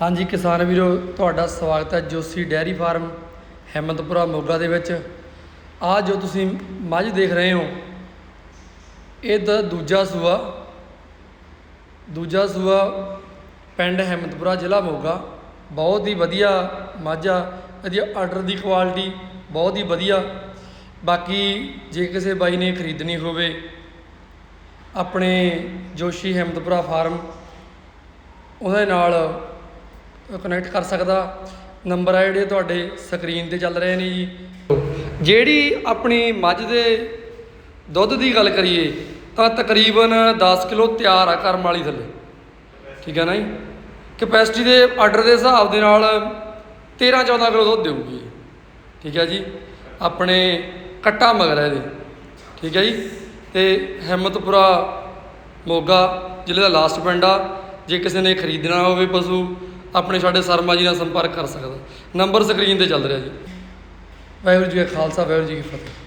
ਹਾਂਜੀ ਕਿਸਾਨ ਵੀਰੋ, ਤੁਹਾਡਾ ਸਵਾਗਤ ਹੈ ਜੋਸੀ ਡੈਰੀ ਫਾਰਮ, ਹਿੰਮਤਪੁਰਾ ਮੋਗਾ ਦੇ ਵਿੱਚ। ਆ ਜੋ ਤੁਸੀਂ ਮੱਝ ਦੇਖ ਰਹੇ ਹੋ, ਇਹ ਦਾ ਦੂਜਾ ਸੂਆ ਦੂਜਾ ਸੂਆ ਪਿੰਡ ਹਿੰਮਤਪੁਰਾ ਜ਼ਿਲ੍ਹਾ ਮੋਗਾ। ਬਹੁਤ ਹੀ ਵਧੀਆ ਮੱਝ ਆ ਇਹਦੀ ਆਰਡਰ ਦੀ ਕੁਆਲਿਟੀ ਬਹੁਤ ਹੀ ਵਧੀਆ। ਬਾਕੀ ਜੇ ਕਿਸੇ ਬਾਈ ਨੇ ਖਰੀਦਣੀ ਹੋਵੇ, ਆਪਣੇ ਜੋਸ਼ੀ ਹਿੰਮਤਪੁਰਾ ਫਾਰਮ, ਉਹਦੇ ਨਾਲ ਕਨੈਕਟ ਕਰ ਸਕਦਾ। ਨੰਬਰ ਆ ਜਿਹੜੇ ਤੁਹਾਡੇ ਸਕਰੀਨ ਤੇ ਚੱਲ ਰਹੇ ਨੇ ਜੀ। ਜਿਹੜੀ ਆਪਣੀ ਮੱਝ ਦੇ ਦੁੱਧ ਦੀ ਗੱਲ ਕਰੀਏ, ਤਾਂ ਤਕਰੀਬਨ 10 ਕਿਲੋ ਤਿਆਰ ਆ ਕਰਮ ਵਾਲੀ ਥੱਲੇ। ਠੀਕ ਹੈ ਨਾ ਜੀ? ਕਪੈਸਿਟੀ ਦੇ ਆਰਡਰ ਦੇ ਹਿਸਾਬ ਦੇ ਨਾਲ 13 14 ਕਿਲੋ ਦੁੱਧ ਦੇਊਗੀ। ਠੀਕ ਹੈ ਜੀ? ਆਪਣੇ ਕੱਟਾ ਮਗਰ ਹੈ ਇਹਦੇ। ਠੀਕ ਹੈ ਜੀ? ਤੇ ਹਿੰਮਤਪੁਰਾ ਮੋਗਾ ਜ਼ਿਲ੍ਹੇ ਦਾ ਲਾਸਟ ਪਿੰਡ ਆ। ਜੇ ਕਿਸੇ ਨੇ ਖਰੀਦਣਾ ਹੋਵੇ ਪਸ਼ੂ ਆਪਣੇ ਸਾਡੇ ਸਰਮਾ ਜੀ ਨਾਲ ਸੰਪਰਕ ਕਰ ਸਕਦਾ। ਨੰਬਰ ਸਕਰੀਨ ਤੇ ਚੱਲ ਰਿਹਾ ਜੀ। ਵਾਹਿਗੁਰੂ ਜੀ ਕਾ ਖਾਲਸਾ, ਵਾਹਿਗੁਰੂ ਜੀ ਕੀ ਫਤਿਹ।